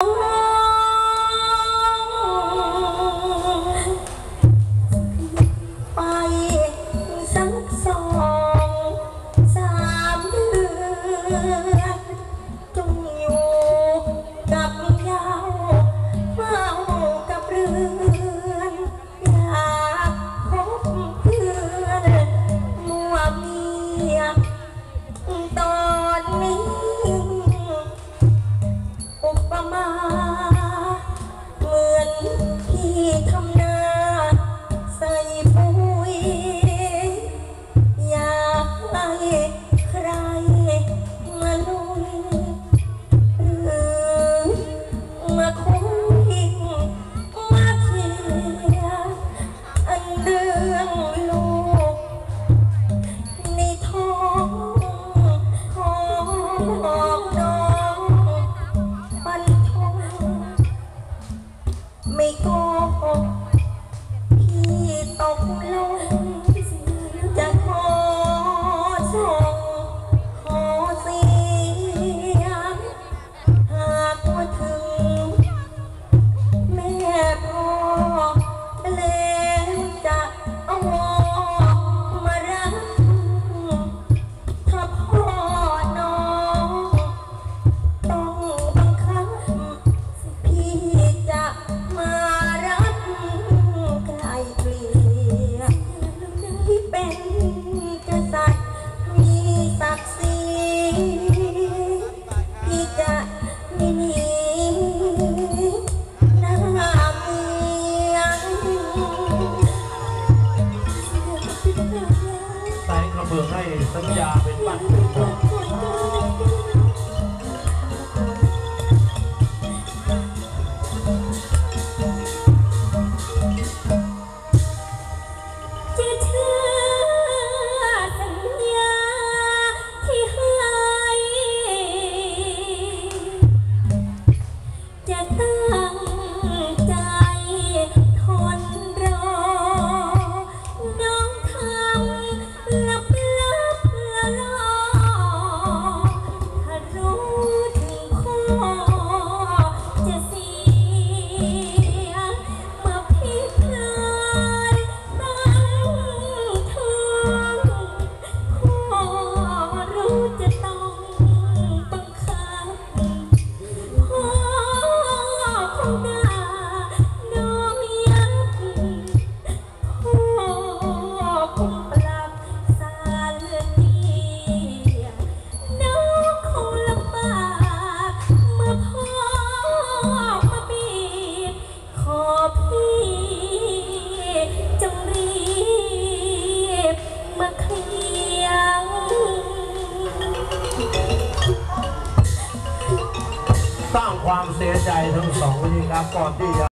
Oh. บอกน้องฟันธงไม่โกหกพี่ตกลง เมืองให้สัญญาเป็นบัตร สร้างความเสียใจทั้งสองนี้ครับก่อนที่จะ